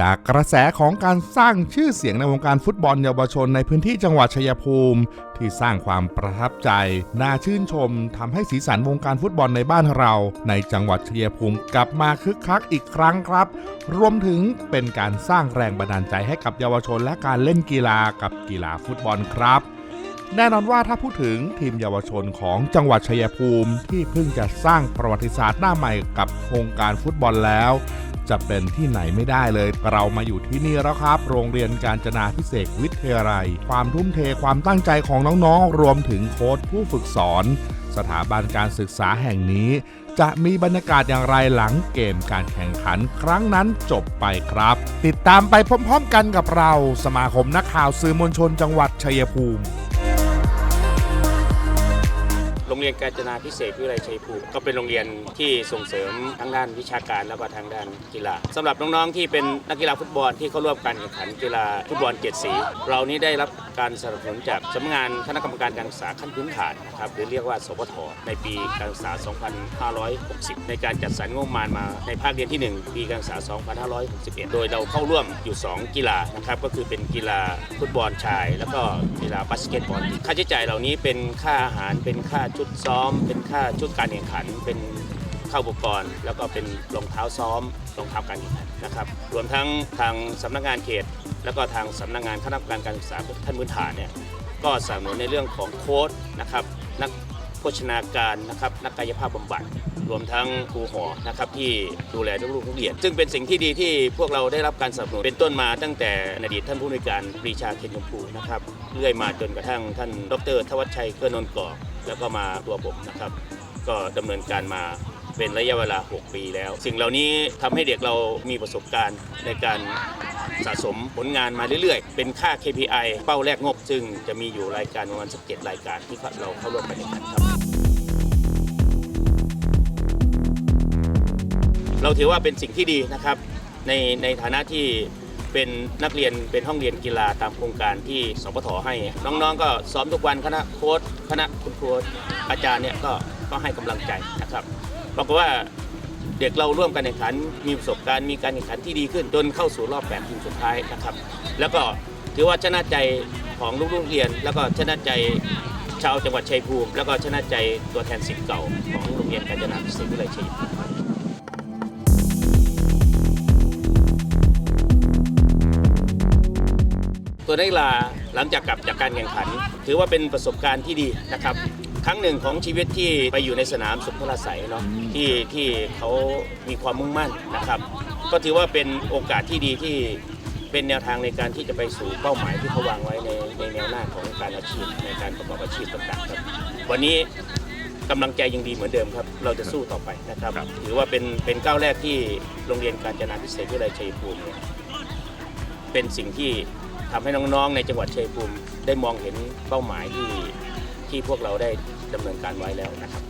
จากกระแสของการสร้างชื่อเสียงในวงการฟุตบอลเยาวชนในพื้นที่จังหวัดชัยภูมิ ที่สร้างความประทับใจ น่าชื่นชมทำให้สีสันวงการฟุตบอลในบ้านเรา ในจังหวัดชัยภูมิกลับมาคึกคักอีกครั้งครับ รวมถึงเป็นการสร้างแรงบันดาลใจให้กับเยาวชนและการเล่นกีฬากับกีฬาฟุตบอลครับแน่นอนว่าถ้าพูดถึงทีมเยาวชนของจังหวัดชัยภูมิ ที่เพิ่งจะสร้างประวัติศาสตร์หน้าใหม่กับโครงการฟุตบอลแล้ว จะเป็นที่ไหนไม่ได้เลย เรามาอยู่ที่นี่แล้วครับ โรงเรียนการจนาพิเศษวิทยาลัย ความทุ่มเทความตั้งใจของน้องๆ รวมถึงโค้ชผู้ฝึกสอน สถาบันการศึกษาแห่งนี้ จะมีบรรยากาศอย่างไรหลังเกมการแข่งขันครั้งนั้นจบไปครับ ติดตามไปพร้อมๆ กันกับเรา สมาคมนักข่าวสื่อมวลชนจังหวัดชัยภูมิ โรงเรียนกาญจนาพิเศษวิทยาลัยชัยภูมิก็เป็นโรงเรียนที่ส่งเสริมทั้งด้านวิชาการแล้วก็ทางด้านกีฬาสำหรับน้องๆที่เป็นนักกีฬาฟุตบอลที่เข้าร่วมการแข่งขันกีฬาฟุตบอลเจ็ดสี เรานี้ได้รับการสนับสนุนจากสำนักงานคณะกรรมการการศึกษาขั้นพื้นฐานนะครับหรือเรียกว่าสปทในปีการศึกษา 2560 ในการจัดสรรงบประมาณมาในภาคเรียนที่ 1 ปีการศึกษา 2561 โดยเราเข้าร่วมอยู่ 2 กีฬานะครับก็คือเป็นกีฬาฟุตบอลชาย แล้วก็กีฬาบาสเกตบอลค่าใช้จ่ายเหล่านี้เป็นค่าอาหารเป็นค่าชุดซ้อม เป็นค่าชุดการแข่งขัน เป็นเข้าอุปกรณ์ แล้วก็เป็นรองเท้าซ้อมรองเท้าการแข่งขันนะครับรวมทั้งทางสำนักงานเขต แล้วก็ทางสำนักงานคณะกรรมการการศึกษาท่านพื้นฐานเนี่ยก็สนับสนุนในเรื่องของโค้ดนะครับนักโภชนาการนะครับนักกายภาพบำบัดรวมทั้งครูหอนะครับที่ดูแลลูกๆนักเรียนซึ่งเป็นสิ่งที่ดีที่พวกเราได้รับการสนับสนุนเป็นต้นมาตั้งแต่อดีตท่านผู้อำนวยการปรีชาเคนชมพูนะครับเรื่อยมาจนกระทั่งท่านดร ทวัชชัยเกื้อนนท์กอก แล้วก็มาตัวผมนะครับ ก็ดำเนินการมาเป็นระยะเวลา 6 ปีแล้ว สิ่งเหล่านี้ทำให้เด็กเรามีประสบการณ์ในการสะสมผลงานมาเรื่อยๆ เป็นค่า KPI เป้าแรกงบ ซึ่งจะมีอยู่รายการประมาณสักเจ็ดรายการที่เราเข้าร่วมการแข่งขันครับ เราถือว่าเป็นสิ่งที่ดีนะครับในในฐานะที่ เป็นนักเรียนเป็นห้องเรียนกีฬาตามโครงการที่สปทให้ น้องๆ ก็ซ้อมทุกวันคณะโค้ชคณะคุณครูอาจารย์เนี่ยก็ก็ให้กำลังใจนะครับปรากว่าเด็กเราร่วมการแข่งขันมีประสบการณ์มีการแข่งขันที่ดีขึ้นจนเข้าสู่รอบแปดทีมสุดท้ายนะครับ แล้วก็ถือว่าชนะใจของลูกๆเรียน แล้วก็ชนะใจชาวจังหวัดชัยภูมิ แล้วก็ชนะใจตัวแทนสิทธิ์เก่าของโรงเรียนกาญจนาพิเศษวิทยาลัยชัยภูมิ ตัวนักกีฬาหลังจากกลับจากการแข่งขัน ถือว่าเป็นประสบการณ์ที่ดีนะครับ ครั้งหนึ่งของชีวิตที่ไปอยู่ในสนามสุขพลาใสยเนาะที่ที่เขามีความมุ่งมั่นนะครับ ก็ถือว่าเป็นโอกาสที่ดีที่เป็นแนวทางในการที่จะไปสู่เป้าหมายที่เขาวางไว้ในในแนวหน้าของการอาชีพในการประกอบอาชีพต่างๆครับ วันนี้กำลังใจยังดีเหมือนเดิมครับ เราจะสู้ต่อไปนะครับ ถือว่าเป็นเป็นก้าวแรกที่โรงเรียนการจนาพิเศษวิทยาลัยชัยภูมิเนี่ยเป็นสิ่งที่ ทำให้น้องๆในจังหวัดชัยภูมิได้มองเห็นเป้าหมายที่ที่พวกเราได้ดำเนินการไว้แล้วนะครับ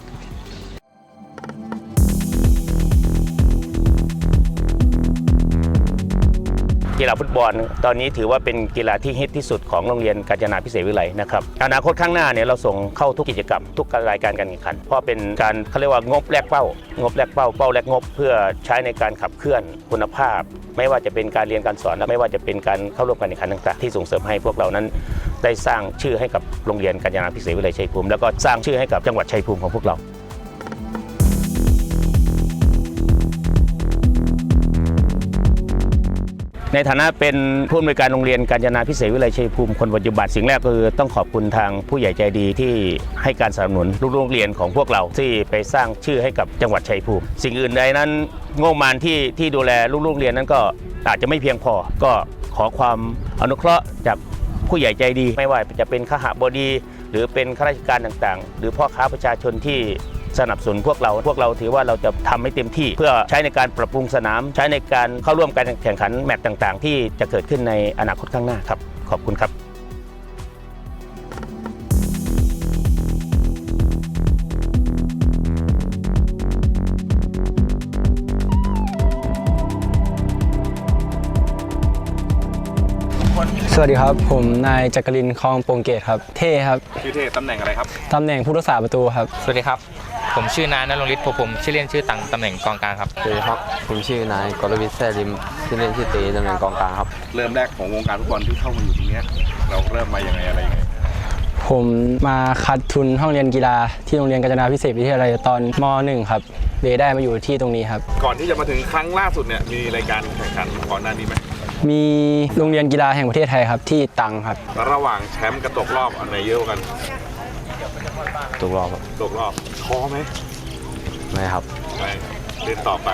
กีฬาฟุตบอล ตอนนี้ถือว่าเป็นกีฬาที่ฮิตที่สุดของโรงเรียนกาญจนาพิเศษวิไลนะครับอนาคตข้างหน้าเนี่ยเราส่งเข้าทุกกิจกรรม ทุกรายการการแข่งขัน เพราะเป็นการเขาเรียกว่างบแลกเป้า งบแลกเป้าเป้าแลกงบ เพื่อใช้ในการขับเคลื่อนคุณภาพ ไม่ว่าจะเป็นการเรียนการสอนและไม่ว่าจะเป็นการเข้าร่วมการแข่งขันต่างๆ ที่ส่งเสริมให้พวกเรานั้น ได้สร้างชื่อให้กับโรงเรียนกาญจนาพิเศษวิไลชัยภูมิแล้วก็สร้างชื่อให้กับจังหวัดชัยภูมิของพวกเรา ในฐานะเป็นผู้อำนวยการโรงเรียนการจนาพิเศษวิไลชัยภูมิคนปัจจุบันสิ่งแรกก็คือต้องขอบคุณทางผู้ใหญ่ใจดีที่ให้การสนับสนุนลูกโรงเรียนของพวกเราที่ไปสร้างชื่อให้กับจังหวัดชัยภูมิ สิ่งอื่นใดนั้นงบประมาณที่ที่ดูแลลูกโรงเรียนนั้นก็อาจจะไม่เพียงพอ ก็ขอความอนุเคราะห์จากผู้ใหญ่ใจดี ไม่ว่าจะเป็นขหบดี หรือเป็นข้าราชการต่างๆ หรือพ่อค้าประชาชนที่ สนับสนุนพวกเรา พวกเราถือว่าเราจะทำให้เต็มที่ เพื่อใช้ในการปรับปรุงสนาม ใช้ในการเข้าร่วมการแข่งขันแมตช์ต่างๆ ที่จะเกิดขึ้นในอนาคตข้างหน้าครับ ขอบคุณครับสวัสดีครับ ผมนายจักรินทร์คลองโปงเกตครับ เท่ครับ ชื่อเทพตำแหน่งอะไรครับ ตำแหน่งผู้รักษาประตูครับ สวัสดีครับ ผมชื่อนายนรงฤทธิ์ผมผมชื่อเล่นชื่อตังตำแหน่งกองกลางครับ สวัสดีครับ ผมชื่อนายกรวิทย์แซ่ลิมชื่อเล่นชื่อเตตำแหน่งกองกลางครับ เริ่มแรกของวงการฟุตบอลที่เข้ามาอยู่ตรงเนี้ยเราเริ่มมายังไงอะไรยังไงผมมาคัดทุนห้องเรียนกีฬาที่โรงเรียนกาญจนาพิเศษวิทยาลัยตอนม .1 ครับเลยได้มาอยู่ที่ตรงนี้ครับ ก่อนที่จะมาถึงครั้งล่าสุดเนี่ยมีรายการแข่งขันก่อนหน้านี้ไหมมีโรงเรียนกีฬาแห่งประเทศไทยครับที่ตรังครับแล้วระหว่างแชมป์กับตกรอบอันไหนเยอะกว่ากัน ตกรอบครับตกรอบท้อไหมไม่ครับ ไม่ครับเล่นต่อไป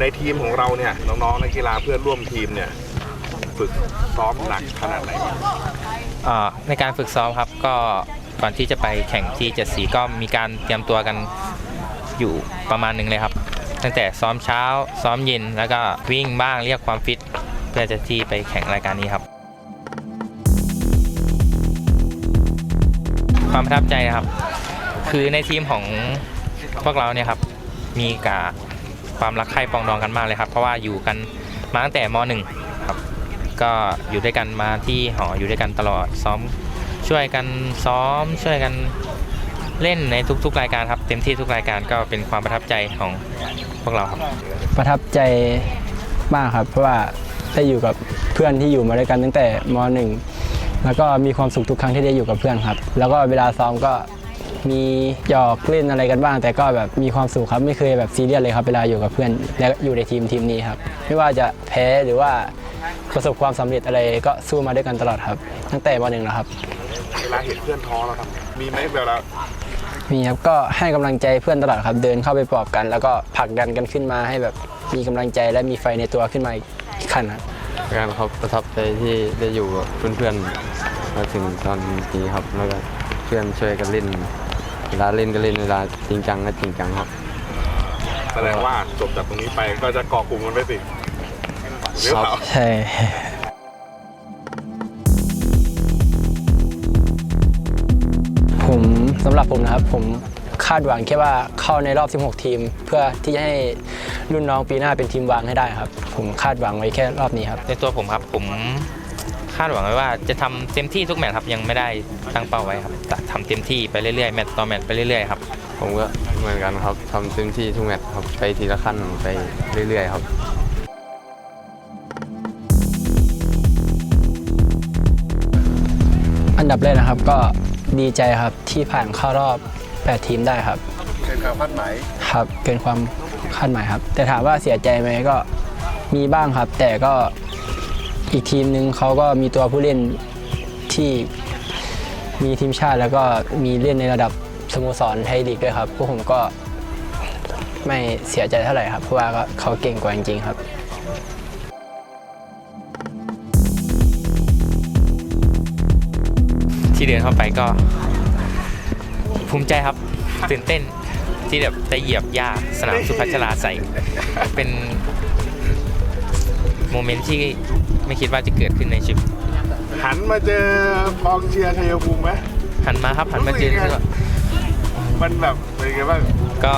ในทีมของเราเนี่ยน้องๆนักกีฬาเพื่อนร่วมทีมเนี่ยฝึกซ้อมหนักขนาดไหนบ้างเอ่อในการฝึกซ้อมครับก็ก่อนที่จะไปแข่งที่เจ็ดสีก็มีการเตรียมตัวกันอยู่ประมาณหนึ่งเลยครับ ตั้งแต่ซ้อมเช้า ซ้อมเย็นแล้วก็วิ่งบ้างเรียกความฟิต เพื่อจะที่ไปแข่งรายการนี้ครับ ความประทับใจนะครับ คือในทีมของพวกเราเนี่ยครับมีกับความรักใคร่ปองดองกันมากเลยครับ เพราะว่าอยู่กันมาตั้งแต่มหนึ่งครับ ก็อยู่ด้วยกันมาที่หออยู่ด้วยกันตลอดซ้อมช่วยกันซ้อมช่วยกันเล่นในทุกๆรายการครับ เต็มที่ทุกรายการก็เป็นความประทับใจของพวกเราครับ ประทับใจมากครับ เพราะว่าได้อยู่กับเพื่อนที่อยู่มาด้วยกันตั้งแต่ม .1 แล้วก็มีความสุขทุกครั้งที่ได้อยู่กับเพื่อนครับ แล้วก็เวลาซ้อมก็มีหยอกเล่นอะไรกันบ้าง แต่ก็แบบมีความสุขครับไม่เคยแบบซีเรียสเลยครับเวลาอยู่กับเพื่อนและอยู่ในทีมทีมนี้ครับ ไม่ว่าจะแพ้หรือว่าประสบความสำเร็จอะไรก็สู้มาด้วยกันตลอดครับ ตั้งแต่ม .1 แล้วครับ เวลาเห็นเพื่อนท้อเราทำไงมีไหมเวลามีครับก็ให้กำลังใจเพื่อนตลอดครับ เดินเข้าไปปลอบกัน แล้วก็ผลักดันกันขึ้นมาให้แบบมีกำลังใจและมีไฟในตัวขึ้นมาอีกขั้นครับการเขาประทับใจที่ได้อยู่กับเพื่อนๆ มาถึงตอนนี้ครับ แล้วก็เพื่อนช่วยกันเล่น เวลาเล่นก็เล่นเวลาจริงจังก็จริงจังครับ แสดงว่าจบจากตรงนี้ไปก็จะเกาะกลุ่มกันไปสิหรือเปล่า ใช่ ผมสำหรับผมนะครับ ผมคาดหวังแค่ว่าเข้าในรอบ 16 ทีม เพื่อที่จะให้รุ่นน้องปีหน้าเป็นทีมวางให้ได้ครับ ผมคาดหวังไว้แค่รอบนี้ครับ ในตัวผมครับผมคาดหวังไว้ว่าจะทำเต็มที่ทุกแมตช์ครับยังไม่ได้ตั้งเป้าไว้ครับแต่ทำเต็มที่ไปเรื่อยๆแมตช์ต่อแมตช์ไปเรื่อยๆครับผมก็เหมือนกันครับทำเต็มที่ทุกแมตช์ครับไปทีละขั้นไปเรื่อยๆครับอันดับแรกนะครับก็ดีใจครับที่ผ่านเข้ารอบ 8 ทีมได้ครับเป็นการคาดหมายครับเกินความคาดหมายครับ แต่ถามว่าเสียใจไหมก็มีบ้างครับ แต่ก็ อีกทีมหนึ่งเขาก็มีตัวผู้เล่นที่มีทีมชาติแล้วก็มีเล่นในระดับสโมสรไทยลีกด้วยครับ พวกผมก็ไม่เสียใจเท่าไหร่ครับ เพราะว่าก็เขาเก่งกว่าจริงๆครับที่เดินเข้าไปก็ ภูมิใจครับ ตื่นเต้นที่แบบได้เหยียบหญ้าสนามสุพัชราใสเป็น โมเมนต์ที่ ไม่คิดว่าจะเกิดขึ้นในชีวิตหันมาเจอกองเชียร์ชัยภูมิไหมหันมาครับหันมาเจอรู้สึกว่ามันแบบเป็นไงบ้าง ก็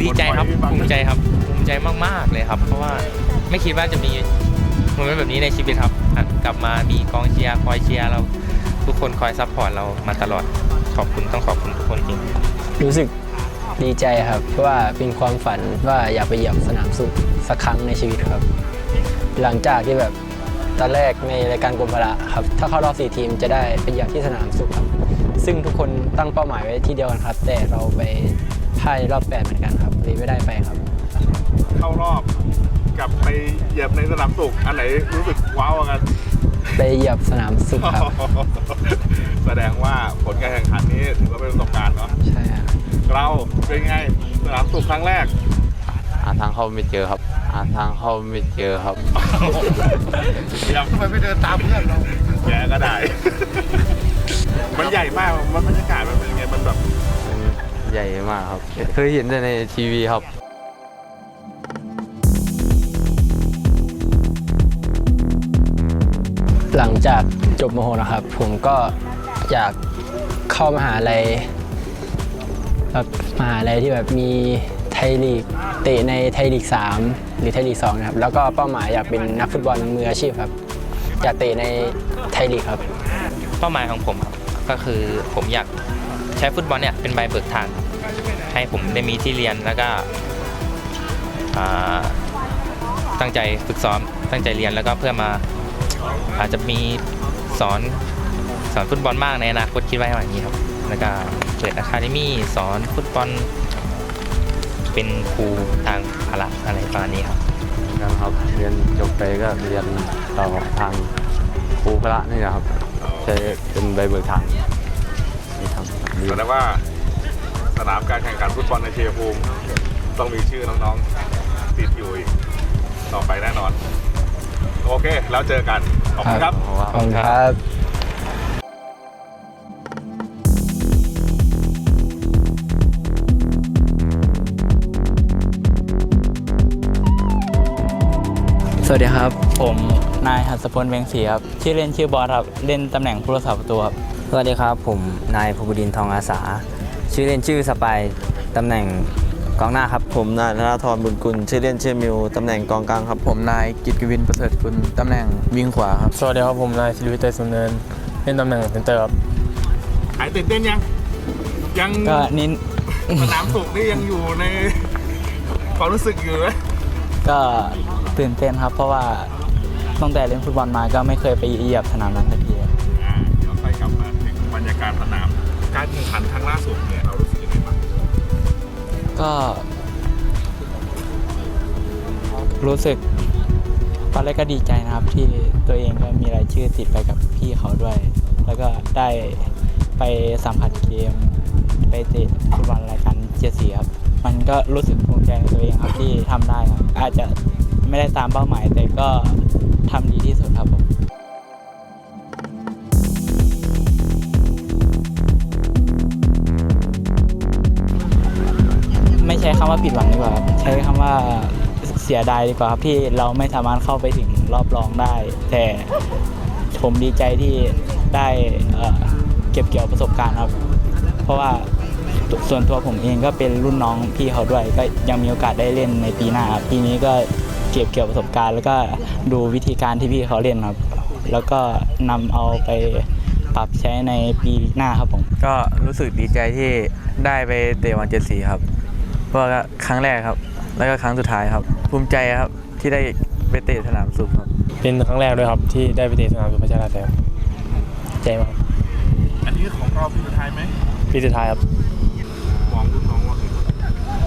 ดีใจครับบนไฟภูมิใจครับภูมิใจมากๆเลยครับ เพราะว่าไม่คิดว่าจะมีโมเมนต์แบบนี้ในชีวิตครับหันกลับมามีกองเชียร์คอยเชียร์เราทุกคนคอยซัพพอร์ตเรามาตลอดขอบคุณต้องขอบคุณทุกคนจริง รู้สึกดีใจครับ เพราะว่าเป็นความฝันว่าอยากไปเหยียบสนามสุขสักครั้งในชีวิตครับ หลังจากที่แบบ ตอนแรกในรายการกรมพละครับ ถ้าเข้ารอบสี่ทีมจะได้ไปเหยียบที่สนามสุขครับ ซึ่งทุกคนตั้งเป้าหมายไว้ที่เดียวกันครับ แต่เราไปพ่ายในรอบแปดเหมือนกันครับเลยไม่ได้ไปครับ เข้ารอบกับไปเหยียบในสนามสุขอันไหนรู้สึกว้าวกว่ากัน ไปเหยียบสนามสุขครับ แสดงว่าผลการแข่งขันนี้ถือว่าเป็นประสบการณ์เนาะใช่ครับเราเป็นไงสนามสุขครั้งแรกหาทางเข้าไม่เจอครับ หาทางเข้าไม่เจอครับ อยากทำไมไม่เดินตามเพื่อนเราแกก็ได้ มันใหญ่มาก มันบรรยากาศมันเป็นยังไง มันแบบ มันใหญ่มากครับ เคยเห็นแต่ในทีวีครับ หลังจากจบมโหนะครับ ผมก็อยากเข้ามหาลัยแบบมหาลัยที่แบบมีไทยลีก เตะในไทยลีก3 หรือไทยลีก2นะครับแล้วก็เป้าหมายอยากเป็นนักฟุตบอลมืออาชีพครับอยากเตะในไทยลีกครับ เป้าหมายของผมครับก็คือผมอยากใช้ฟุตบอลเนี่ยเป็นใบเบิกทาง ให้ผมได้มีที่เรียนแล้วก็ตั้งใจฝึกซ้อมตั้งใจเรียนแล้วก็เพื่อมาอาจจะมีสอนสอนฟุตบอลมากในอนาคตคิดไว้ว่าอย่างนี้ครับ แล้วก็เปิดอะคาเดมี่สอนฟุตบอล เป็นครูทางพละอะไรประมาณนี้ครับกันครับเรียนจบไปก็เรียนต่อทางครูพระนี่นะครับใช้เป็นใบเบิกทางนี่ครับดีแสดงว่าสนามการแข่งขันฟุตบอลในชัยภูมิ ต้องมีชื่อน้องๆติดอยู่อีกต่อไปแน่นอน โอเค แล้วเจอกัน ขอบคุณครับเพราะว่าขอบคุณครับ สวัสดีครับ ผมนายหัสพลเวงศรีครับ ชื่อเล่นชื่อบอสครับ เล่นตำแหน่งผู้รักษาประตูครับ สวัสดีครับ ผมนายภูบดินทร์ทองอาสา ชื่อเล่นชื่อสปายตำแหน่งกองหน้าครับ ผมนายธนาธรบุญกุล ชื่อเล่นชื่อมิว ตำแหน่งกองกลางครับ ผมนายกิตกวินประเสริฐกุล ตำแหน่งวิ่งขวาครับ สวัสดีครับ ผมนายศิริวิทย์เตยสุนเนิน เล่นตำแหน่งเซนเตอร์ครับ หายตื่นเต้นยัง ยังก็นินสนามสุขนี่ยังอยู่ในความรู้สึกอยู่ไหมก็ ตื่นเต้นครับ เพราะว่าตั้งแต่เล่นฟุตบอลมาก็ไม่เคยไปเหยียบสนามนั้นสักทีครับอ่าเดี๋ยวค่อยกลับมาถึงบรรยากาศสนาม การแข่งขันครั้งล่าสุดเนี่ยเรารู้สึกยังไงบ้างก็รู้สึกตอนแรกก็ดีใจนะครับ ที่ตัวเองก็มีรายชื่อติดไปกับพี่เขาด้วย แล้วก็ได้ไปสัมผัสเกม ไปเตะฟุตบอลรายการเจสีครับ มันก็รู้สึกภูมิใจในตัวเองครับที่ทำได้ครับอาจจะ ไม่ได้ตามเป้าหมาย แต่ก็ทำดีที่สุดครับผมไม่ใช้คำว่าผิดหวังดีกว่าครับใช้คำว่าเสียดายดีกว่าครับที่เราไม่สามารถเข้าไปถึงรอบรองได้ แต่ผมดีใจที่ได้เก็บเกี่ยวประสบการณ์ครับ เพราะว่าส่วนตัวผมเองก็เป็นรุ่นน้องพี่เขาด้วย ก็ยังมีโอกาสได้เล่นในปีหน้าครับปีนี้ก็ ก็บเกี่ยวประสบการณ์ แล้วก็ดูวิธีการที่พี่เขาเล่นครับ แล้วก็นำเอาไปปรับใช้ในปีหน้าครับผม ก็รู้สึกดีใจที่ได้ไปเตะวันเจ็ดสีครับ เพราะว่าครั้งแรกครับ แล้วก็ครั้งสุดท้ายครับ ภูมิใจครับที่ได้ไปเตะสนามสุขครับ เป็นครั้งแรกด้วยครับ ที่ได้ไปเตะสนามสุพัชราแสนใจมากครับอันนี้ของเราปีสุดท้ายไหมปีสุดท้ายครับมองรุ่นน้องว่าไง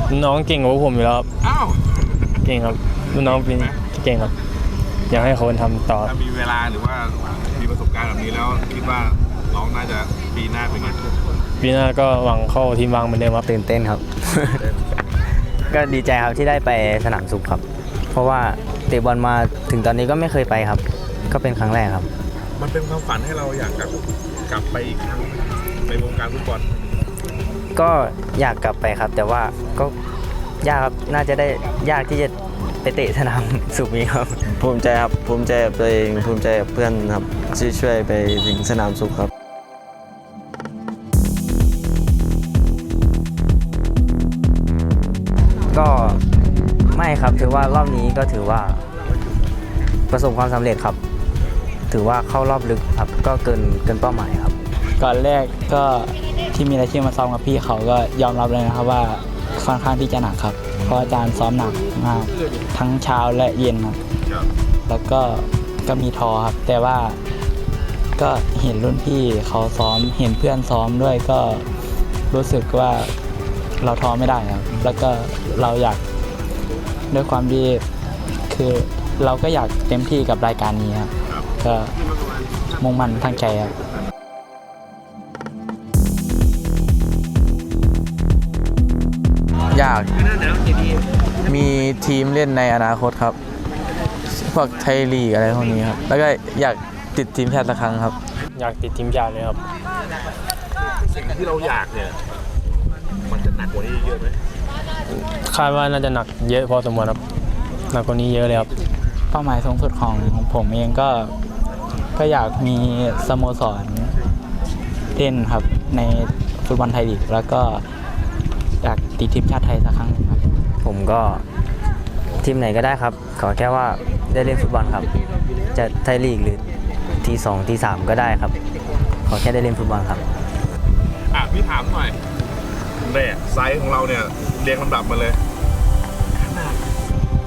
รุ่นน้องเก่งกว่าพวกผมอยู่แล้วครับ อ้าว เก่งครับ รุ่นน้องเป็นเก่งครับอยากให้เขาทำต่อ ถ้ามีเวลาหรือว่ามีประสบการณ์แบบนี้แล้วคิดว่าน้องน่าจะปีหน้าเป็นไงปีหน้าก็หวังเข้าทีมวางเหมือนเดิมครับ ตื่นเต้นครับ ก็ดีใจครับที่ได้ไปสนามสุขครับ เพราะว่าเตะบอลมาถึงตอนนี้ก็ไม่เคยไปครับ ก็เป็นครั้งแรกครับ มันเป็นความฝันให้เราอยากกลับกลับไปอีกครั้งในวงการฟุตบอลก็อยากกลับไปครับ แต่ว่าก็ยากครับน่าจะได้ยากที่จะ ไปเตะสนามสุขนี้ครับ ภูมิใจครับภูมิใจกับตัวเองภูมิใจกับเพื่อนครับที่ช่วยไปถึงสนามสุขครับก็ไม่ครับถือว่ารอบนี้ก็ถือว่าประสบความสำเร็จครับ ถือว่าเข้ารอบลึกครับ ก็เกินเกินเป้าหมายครับ ก่อนแรกก็ที่มีรายชื่อมาซ้อมกับพี่เขาก็ยอมรับเลยนะครับว่าค่อนข้างที่จะหนักครับเพ ราะอาจารย์ซ้อมหนักมากทั้งเช้าและเย็นครับ แล้วก็ก็มีทอครับ แต่ว่าก็เห็นรุ่นพี่เขาซ้อมเห็นเพื่อนซ้อมด้วยก็รู้สึกว่าเราท้อไม่ได้ครับ แล้วก็เราอยากด้วยความที่คือเราก็อยากเต็มที่กับรายการนี้ครับก็มุ่งมั่นตั้งใจครับอยากมี ทีมเล่นในอนาคตครับ พวกไทยลีกอะไรพวกนี้ครับ แล้วก็อยากติดทีมชาติสักครั้งครับ อยากติดทีมชาติเลยครับ สิ่งที่เราอยากเนี่ย มันจะหนักกว่านี้เยอะไหมคาดว่าน่าจะหนักเยอะพอสมควรครับ หนักกว่านี้เยอะเลยครับ เป้าหมายสูงสุดของผมเองก็ก็อยากมีสโมสรเล่นครับในฟุตบอลไทยลีกแล้วก็อยากติดทีมชาติไทยสักครั้งหนึ่งครับ ผมก็ ทีมไหนก็ได้ครับ ขอแค่ว่าได้เล่นฟุตบอลครับ จะไทยลีกหรือทีสองทีสามก็ได้ครับ ขอแค่ได้เล่นฟุตบอลครับ อะพี่ถามหน่อยนเนี่ยไซส์ของเราเนี่ยเรียงลำดับมาเลยขนาด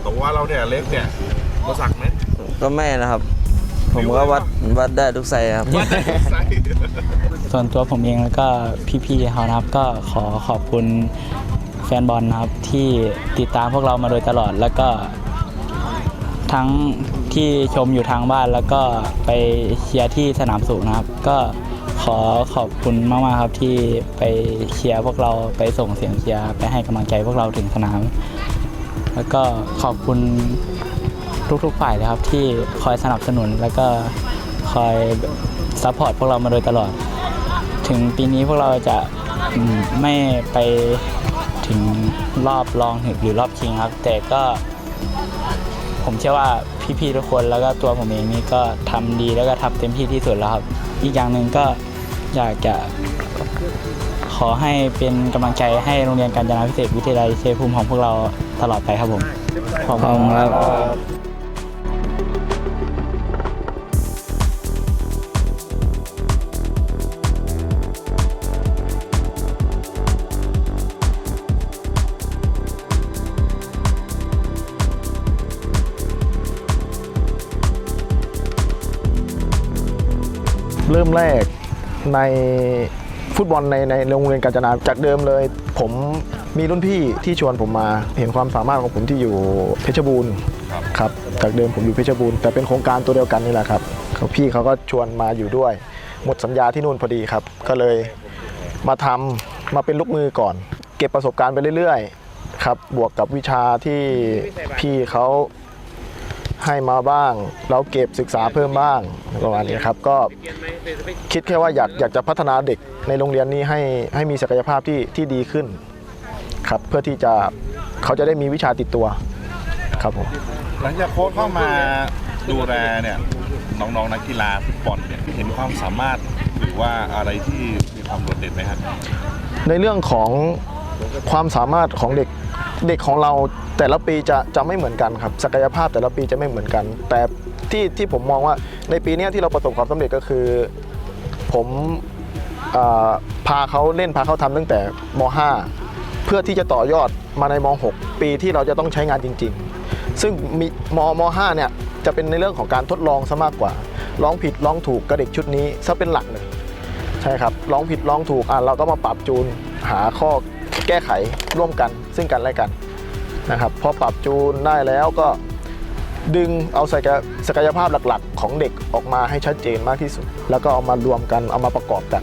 ตัวเราเนี่ยเล็กเนี่ยอุปสรรคไหมก็ไม่นะครับ ผมก็วัดวัดได้ทุกไซส์ครับว่าแต่ไซส์ส่วนตัวผมเองแล้วก็พี่ๆเขานะครับก็ขอขอบคุณ แฟนบอลนะครับที่ติดตามพวกเรามาโดยตลอด แล้วก็ทั้งที่ชมอยู่ทางบ้านแล้วก็ไปเชียร์ที่สนามสูงนะครับ ก็ขอขอบคุณมากๆครับที่ไปเชียร์พวกเราไปส่งเสียงเชียร์ไปให้กำลังใจพวกเราถึงสนาม แล้วก็ขอบคุณทุกๆฝ่ายเลยครับที่คอยสนับสนุนแล้วก็คอยซัพพอร์ตพวกเรามาโดยตลอด ถึงปีนี้พวกเราจะไม่ไป ถึงรอบรองหรือรอบชิงครับ แต่ก็ ผมเชื่อว่าพี่ๆทุกคนแล้วก็ตัวผมเองนี่ก็ทำดีแล้วก็ทำเต็มที่ที่สุดแล้วครับ อีกอย่างหนึ่งก็อยากจะขอให้เป็นกำลังใจให้โรงเรียนการจนาพิเศษวิทยาลัยชัยภูมิของพวกเราตลอดไปครับผมขอบคุณครับ เริ่มแรกในฟุตบอลในในโรงเรียนกาญจนาจากเดิมเลย ผมมีรุ่นพี่ที่ชวนผมมาเห็นความสามารถของผมที่อยู่เพชรบูรณ์ครับจากเดิมผมอยู่เพชรบูรณ์แต่เป็นโครงการตัวเดียวกันนี่แหละครับเขาพี่เขาก็ชวนมาอยู่ด้วย หมดสัญญาที่นู่นพอดีครับ ก็เลยมาทำมาเป็นลูกมือก่อน เก็บประสบการณ์ไปเรื่อยๆครับบวกกับวิชาที่พี่เขา ให้มาบ้าง เราเก็บศึกษาเพิ่มบ้างประมาณนี้ครับก็คิดแค่ว่าอยากอยากจะพัฒนาเด็กในโรงเรียนนี้ให้ให้มีศักยภาพที่ที่ดีขึ้นครับเพื่อที่จะเขาจะได้มีวิชาติดตัวครับผมหลังจากโค้ชเข้ามาดูแลเนี่ยน้องๆนักกีฬาฟุตบอลเนี่ยเห็นความสามารถหรือว่าอะไรที่มีความโดดเด่นไหมครับในเรื่องของความสามารถของเด็ก เด็กของเราแต่ละปีจะจะไม่เหมือนกันครับศักยภาพแต่ละปีจะไม่เหมือนกัน แต่ที่ที่ผมมองว่าในปีนี้ที่เราประสบความสำเร็จก็คือ ผมอพาเขาเล่นพาเขาทำตั้งแต่ม .5 เพื่อที่จะต่อยอดมาในม .6 ปีที่เราจะต้องใช้งานจริง ๆ ซึ่งมีมม .5 เนี่ยจะเป็นในเรื่องของการทดลองซะมากกว่าร้องผิดร้องถูกกับเด็กชุดนี้ซะเป็นหลักเลยใช่ครับร้องผิดร้องถูกอะเราก็มาปรับจูนหาข้อ แก้ไขร่วมกันซึ่งกันและกันนะครับพอปรับจูนได้แล้วก็ดึงเอาศักยศักยภาพหลักๆ ของเด็กออกมาให้ชัดเจนมากที่สุด แล้วก็เอามารวมกันเอามาประกอบกัน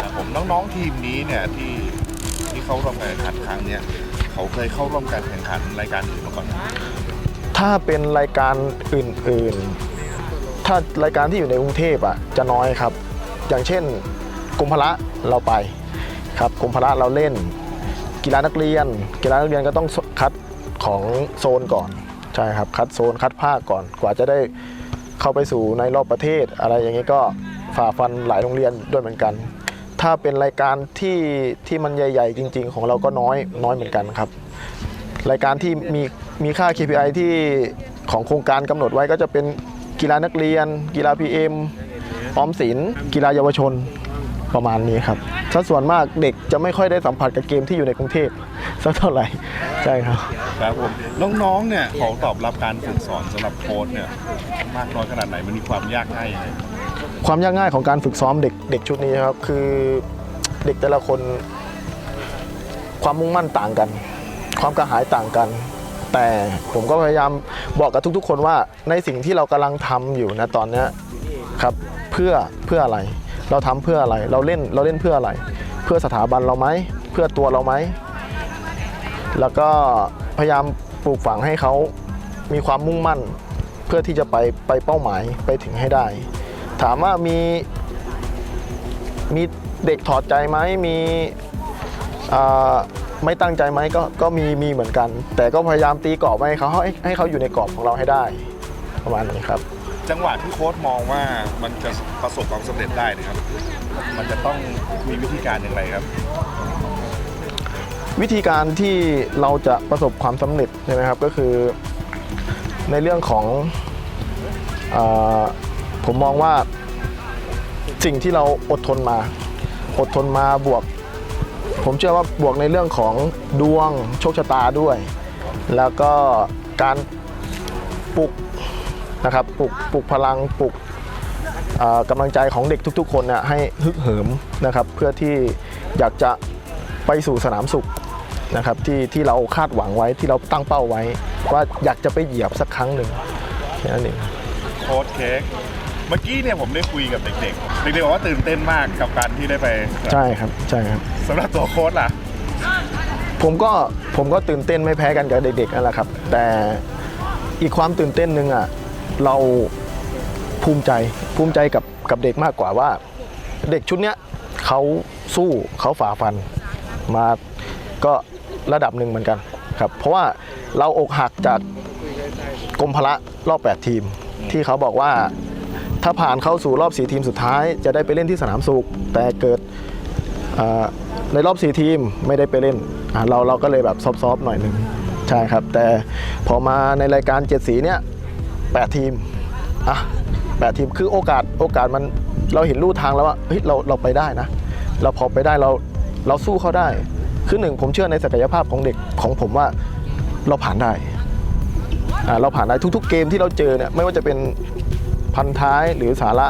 ครับผมน้องๆทีมนี้เนี่ยที่ที่เข้าร่วมการแข่งขันครั้งเนี้ยเขาเคยเข้าร่วมการแข่งขันรายการอื่นมาก่อนไหมถ้าเป็นรายการอื่นๆ ถ้ารายการที่อยู่ในกรุงเทพอะจะน้อยครับ อย่างเช่นกรมพละเราไป ครับกรมพละเราเล่น กีฬานักเรียน กีฬานักเรียนก็ต้องคัดของโซนก่อนใช่ครับคัดโซนคัดภาคก่อนกว่าจะได้เข้าไปสู่ในรอบประเทศ อะไรอย่างนี้ก็ฝ่าฟันหลายโรงเรียนด้วยเหมือนกัน ถ้าเป็นรายการที่ที่มันใหญ่ ๆ จริง ๆ ของเราก็น้อยน้อยเหมือนกันครับ รายการที่มีมีค่า KPI ที่ของโครงการกำหนดไว้ก็จะเป็นกีฬานักเรียน กีฬา PM ออมสินกีฬาเยาวชนประมาณนี้ครับ สัดส่วนมากเด็กจะไม่ค่อยได้สัมผัสกับเกมที่อยู่ในกรุงเทพสักเท่าไหร่ใช่ครับครับผมน้องๆเนี่ยเขาตอบรับการฝึกสอนสำหรับโค้ชเนี่ยมากน้อยขนาดไหนมันมีความยากง่ายยังไงความยากง่ายของการฝึกซ้อมเด็กเด็กชุดนี้ครับคือเด็กแต่ละคน ความมุ่งมั่นต่างกัน ความกระหายต่างกัน แต่ผมก็พยายามบอกกับทุก ๆ คนว่าในสิ่งที่เรากำลังทำอยู่นะตอนเนี้ยครับเพื่อเพื่ออะไร เราทำเพื่ออะไร เราเล่นเราเล่นเพื่ออะไร เพื่อสถาบันเราไหมเพื่อตัวเราไหมแล้วก็พยายามปลูกฝังให้เขามีความมุ่งมั่น เพื่อที่จะไปไปเป้าหมายไปถึงให้ได้ ถามว่ามีมีเด็กถอดใจไหมมีไม่ตั้งใจไหมก็ก็มีมีเหมือนกัน แต่ก็พยายามตีกรอบให้เขาให้ให้เขาอยู่ในกรอบของเราให้ได้ ประมาณนี้ครับ จังหวะที่โค้ชมองว่ามันจะประสบความสำเร็จได้นะครับ มันจะต้องมีวิธีการอย่างไรครับ วิธีการที่เราจะประสบความสำเร็จใช่ไหมครับก็คือในเรื่องของอผมมองว่าสิ่งที่เราอดทนมา อดทนมาบวก ผมเชื่อว่าบวกในเรื่องของดวงโชคชะตาด้วย แล้วก็การปลุก นะครับปลุกปลุกพลังปลุกเอ่อกำลังใจของเด็กทุก ๆ คนเนี่ยให้ฮึกเหิมนะครับเพื่อที่อยากจะไปสู่สนามสุขนะครับที่ที่เราคาดหวังไว้ที่เราตั้งเป้าไว้ ว่าอยากจะไปเหยียบสักครั้งหนึ่งแค่นั้นเองโค้ชเค้กเมื่อกี้เนี่ยผมได้คุยกับเด็กๆ เด็กๆบอกว่าตื่นเต้นมากกับการที่ได้ไป ใช่ครับใช่ครับสำหรับตัวโค้ชล่ะ ผมก็ผมก็ตื่นเต้นไม่แพ้กันกับเด็กๆนั่นแหละครับ แต่อีกความตื่นเต้นหนึ่งอะ เราภูมิใจภูมิใจกับกับเด็กมากกว่าว่า เด็กชุดเนี้ยเขาสู้เขาฝ่าฟันมาก็ระดับหนึ่งเหมือนกันครับ เพราะว่าเราอกหักจากกรมพละรอบ 8 ทีม ที่เขาบอกว่าถ้าผ่านเข้าสู่รอบ 4 ทีมสุดท้าย จะได้ไปเล่นที่สนามสุขแต่เกิดในรอบ 4 ทีมไม่ได้ไปเล่นเราเราก็เลยแบบซอฟๆหน่อยหนึ่งใช่ครับ แต่พอมาในรายการ7สีเนี่ย 8 ทีมอะ8ทีมคือโอกาสโอกาสมันเราเห็นลู่ทางแล้วว่าเฮ้ยเราเราไปได้นะ เราพอไปได้เราเราสู้เขาได้คือหนึ่งผมเชื่อในศักยภาพของเด็กของผมว่าเราผ่านได้อ่าเราผ่านได้ทุก ๆ เกมที่เราเจอเนี่ยไม่ว่าจะเป็นพันท้ายหรือสาระ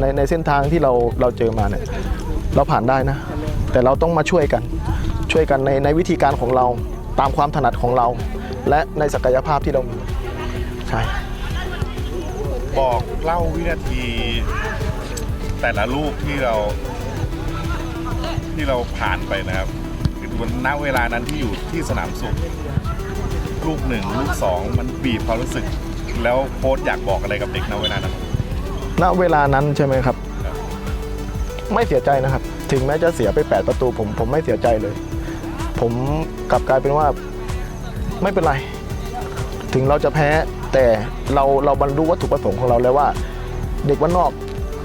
ในในเส้นทางที่เราเราเจอมาเนี่ยเราผ่านได้นะ แต่เราต้องมาช่วยกันช่วยกันในในวิธีการของเราตามความถนัดของเรา และในศักยภาพที่เรามีใช่ บอกเล่าวินาที แต่ละลูกที่เรา ที่เราผ่านไปนะครับคือวันณเวลานั้นที่อยู่ที่สนามสุข ลูกหนึ่งลูกสองมันบีบความรู้สึก แล้วโค้ชอยากบอกอะไรกับเด็กณเวลานั้น ณเวลานั้นใช่ไหมครับ ไม่เสียใจนะครับ ถึงแม้จะเสียไป 8 ประตูผมผมไม่เสียใจเลย ผมกลับกลายเป็นว่า ไม่เป็นไร ถึงเราจะแพ้ แต่เราเราบรรลุวัตถุประสงค์ของเราแล้วว่า เด็กวันนอก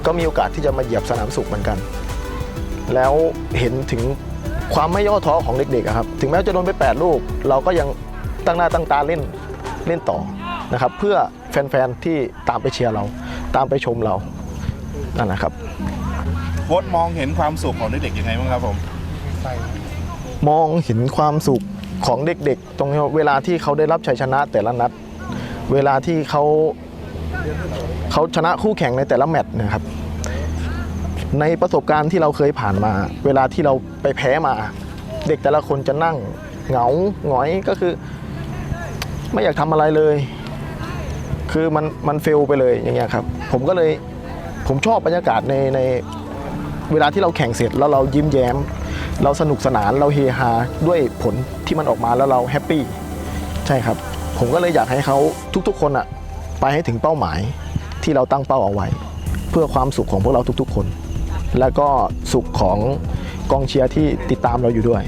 ก็มีโอกาสที่จะมาเหยียบสนามสุขเหมือนกัน แล้วเห็นถึงความไม่ย่อท้อของเด็กๆอะครับ ถึงแม้จะโดนไป 8 ลูก เราก็ยังตั้งหน้าตั้งตาเล่นเล่นต่อนะครับ เพื่อแฟนๆที่ตามไปเชียร์เรา ตามไปชมเรานั่นแหละครับโค้ชมองเห็นความสุขของเด็กๆยังไงบ้างครับผมมองเห็นความสุขของเด็กๆ ตรงที่ว่าเวลาที่เขาได้รับชัยชนะแต่ละนัด เวลาที่เขาเขาชนะคู่แข่งในแต่ละแมตช์นะครับ ในประสบการณ์ที่เราเคยผ่านมา เวลาที่เราไปแพ้มา เด็กแต่ละคนจะนั่งเหงาหงอยก็คือ ไม่อยากทำอะไรเลย คือมันมันเฟลไปเลยอย่างเงี้ยครับ ผมก็เลยผมชอบบรรยากาศในในเวลาที่เราแข่งเสร็จแล้วเรายิ้มแย้ม เราสนุกสนานเราเฮฮาด้วยผลที่มันออกมาแล้วเราแฮปปี้ใช่ครับ ผมก็เลยอยากให้เขาทุกๆ คนอะไปให้ถึงเป้าหมายที่เราตั้งเป้าเอาไว้ เพื่อความสุขของพวกเราทุกๆ คน แล้วก็สุขของกองเชียร์ที่ติดตามเราอยู่ด้วย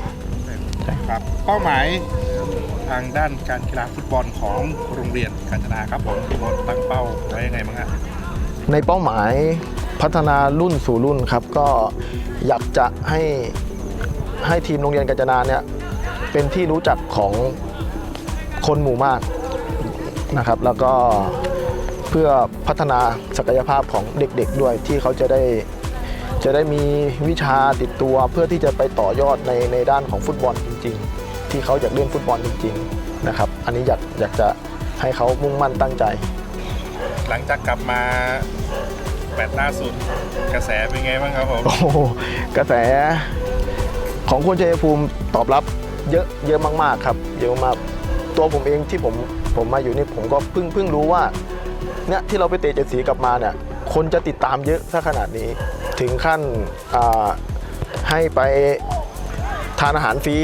ครับเป้าหมายทางด้านการกีฬาฟุตบอลของโรงเรียนกาญจนาครับผมโค้ชตั้งเป้าไว้ยังไงบ้างฮะในเป้าหมายพัฒนารุ่นสู่รุ่นครับ ก็อยากจะให้ให้ทีมโรงเรียนกาญจนาเนี่ยเป็นที่รู้จักของ คนหมู่มากนะครับ แล้วก็เพื่อพัฒนาศักยภาพของเด็กๆด้วยที่เขาจะได้จะได้มีวิชาติดตัวเพื่อที่จะไปต่อยอดในในด้านของฟุตบอลจริง ๆ ที่เขาอยากเล่นฟุตบอลจริง ๆนะครับ อันนี้อยากอยากจะให้เขามุ่งมั่นตั้งใจ หลังจากกลับมาแมตช์ล่าสุดกระแสเป็นไงบ้างครับผมโอ้โหกระแสของคนชัยภูมิตอบรับเยอะเยอะมากๆครับ เยอะมาก ตัวผมเองที่ผมผมมาอยู่นี่ผมก็เพิ่งเพิ่งรู้ว่าเนี่ยที่เราไปเตะเจ็ดสีกลับมาเนี่ยคนจะติดตามเยอะซะขนาดนี้ ถึงขั้นอ่าให้ไปทานอาหารฟรี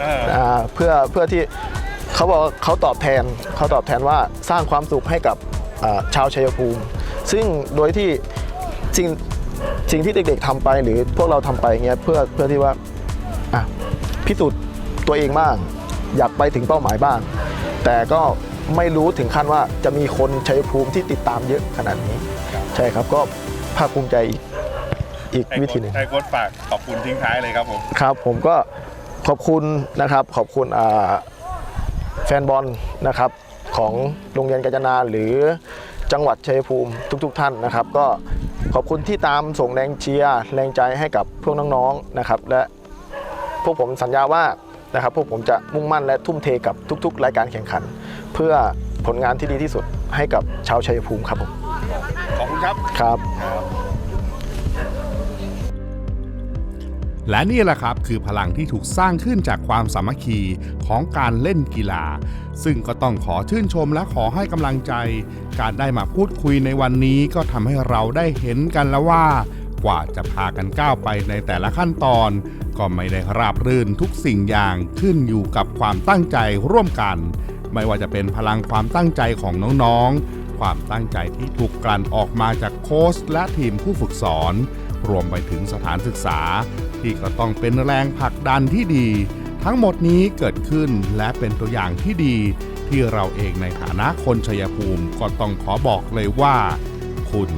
เอออ่าเพื่อเพื่อที่เขาบอกว่าเขาตอบแทนเขาตอบแทนว่าสร้างความสุขให้กับอ่าชาวชัยภูมิ ซึ่งโดยที่สิ่งสิ่งที่เด็กๆทำไปหรือพวกเราทำไปเงี้ยเพื่อเพื่อที่ว่าอะพิสูจน์ตัวเองบ้าง อยากไปถึงเป้าหมายบ้าง แต่ก็ไม่รู้ถึงขั้นว่าจะมีคนชัยภูมิที่ติดตามเยอะขนาดนี้ ใช่ครับก็ภาคภูมิใจอีกอีกให้วิโค้ธีชหนึ่งให้โค้ชฝากขอบคุณทิ้งท้ายเลยครับผมครับ ผมก็ขอบคุณนะครับขอบคุณอ่าแฟนบอลนะครับของโรงเรียนกาญจนาหรือจังหวัดชัยภูมิทุกๆทท่านนะครับ ก็ขอบคุณที่ตามส่งแรงเชียร์แรงใจให้กับพวกน้องๆนะครับ และพวกผมสัญญาว่า นะครับพวกผมจะมุ่งมั่นและทุ่มเทกับทุก ๆ รายการแข่งขัน เพื่อผลงานที่ดีที่สุดให้กับชาวชัยภูมิครับผมขอบคุณครับครับ และนี่แหละครับคือพลังที่ถูกสร้างขึ้นจากความสามัคคีของการเล่นกีฬา ซึ่งก็ต้องขอชื่นชมและขอให้กำลังใจ การได้มาพูดคุยในวันนี้ก็ทำให้เราได้เห็นกันแล้วว่า กว่าจะพากันก้าวไปในแต่ละขั้นตอน ก็ไม่ได้ราบรื่นทุกสิ่งอย่างขึ้นอยู่กับความตั้งใจร่วมกัน ไม่ว่าจะเป็นพลังความตั้งใจของน้องๆ ความตั้งใจที่ถูกกลั่นออกมาจากโค้ชและทีมผู้ฝึกสอน รวมไปถึงสถานศึกษา ที่ก็ต้องเป็นแรงผลักดันที่ดี ทั้งหมดนี้เกิดขึ้นและเป็นตัวอย่างที่ดี ที่เราเองในฐานะคนชัยภูมิก็ต้องขอบอกเลยว่า คุณ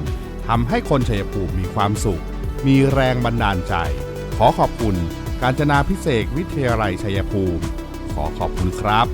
ทำให้คนชัยภูมิมีความสุข มีแรงบันดาลใจ ขอขอบคุณ การจนาพิเศษวิทยาลัยชัยภูมิ ขอขอบคุณครับ